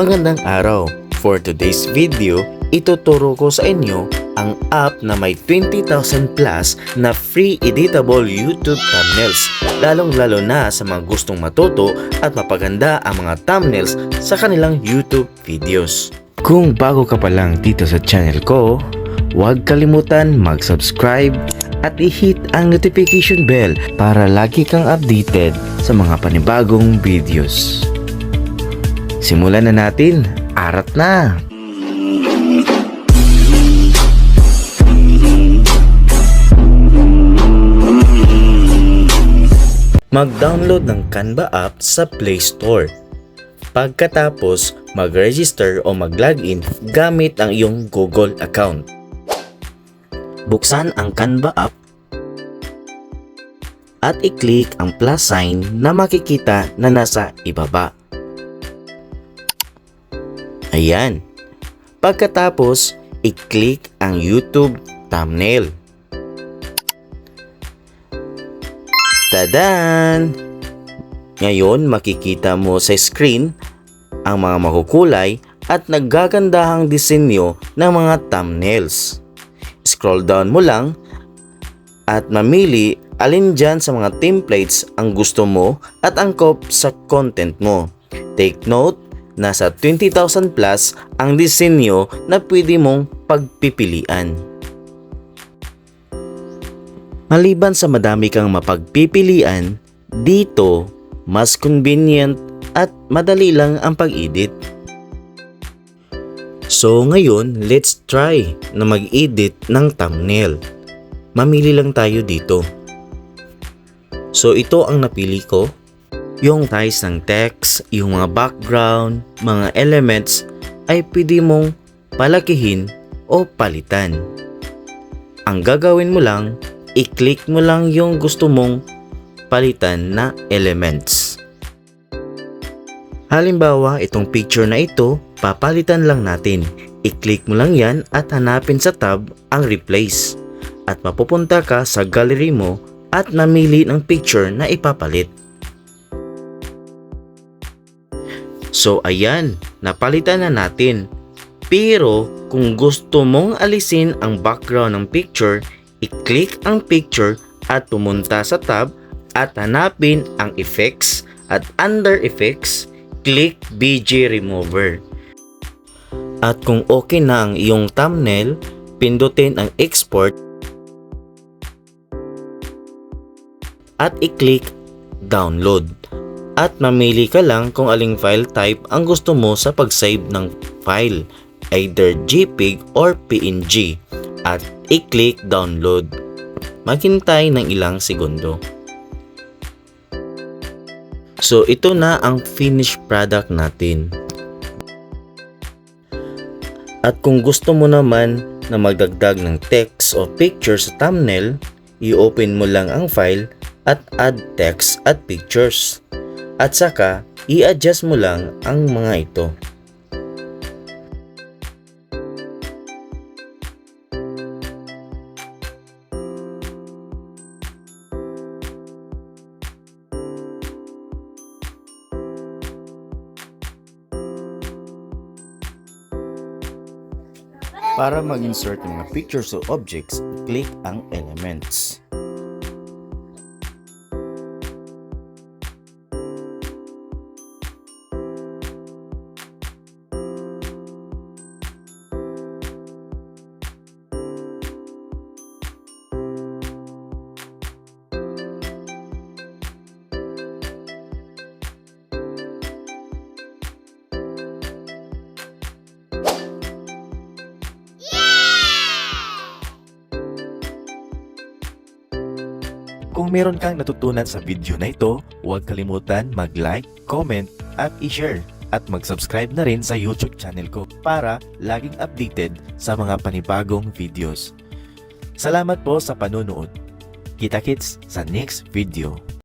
Magandang araw! For today's video, ituturo ko sa inyo ang app na may 20,000 plus na free editable YouTube thumbnails lalong lalo na sa mga gustong matuto at mapaganda ang mga thumbnails sa kanilang YouTube videos. Kung bago ka pa lang dito sa channel ko, huwag kalimutan mag-subscribe at i-hit ang notification bell para lagi kang updated sa mga panibagong videos. Simulan na natin. Arat na! Mag-download ng Canva app sa Play Store. Pagkatapos, mag-register o mag-login gamit ang iyong Google account. Buksan ang Canva app at i-click ang plus sign na makikita na nasa ibaba. Ayan. Pagkatapos, i-click ang YouTube thumbnail. Tadan! Ngayon, makikita mo sa screen ang mga makukulay at naggagandahang disenyo ng mga thumbnails. Scroll down mo lang at mamili alin dyan sa mga templates ang gusto mo at angkop sa content mo. Take note, nasa 20,000 plus ang disenyo na pwede mong pagpipilian. Maliban sa madami kang mapagpipilian, dito mas convenient at madali lang ang pag-edit. So ngayon, let's try na mag-edit ng thumbnail. Mamili lang tayo dito. So ito ang napili ko. Yung size ng text, yung mga background, mga elements ay pwede mong palakihin o palitan. Ang gagawin mo lang, i-click mo lang yung gusto mong palitan na elements. Halimbawa, itong picture na ito, papalitan lang natin. I-click mo lang yan at hanapin sa tab ang replace. At mapupunta ka sa gallery mo at namili ng picture na ipapalit. So ayan, napalitan na natin. Pero kung gusto mong alisin ang background ng picture, i-click ang picture at pumunta sa tab at hanapin ang effects at under effects, click BG Remover. At kung okay na ang iyong thumbnail, pindutin ang export at i-click download. At mamili ka lang kung aling file type ang gusto mo sa pag-save ng file, either JPEG or PNG at i-click download. Maghintay ng ilang segundo. So ito na ang finished product natin. At kung gusto mo naman na magdagdag ng text o picture sa thumbnail, i-open mo lang ang file at add text at pictures. At saka, i-adjust mo lang ang mga ito. Para mag-insert ng mga pictures o objects, click ang elements. Kung meron kang natutunan sa video na ito, huwag kalimutan mag-like, comment, at i-share. At mag-subscribe na rin sa YouTube channel ko para laging updated sa mga panibagong videos. Salamat po sa panunood. Kita-kits sa next video.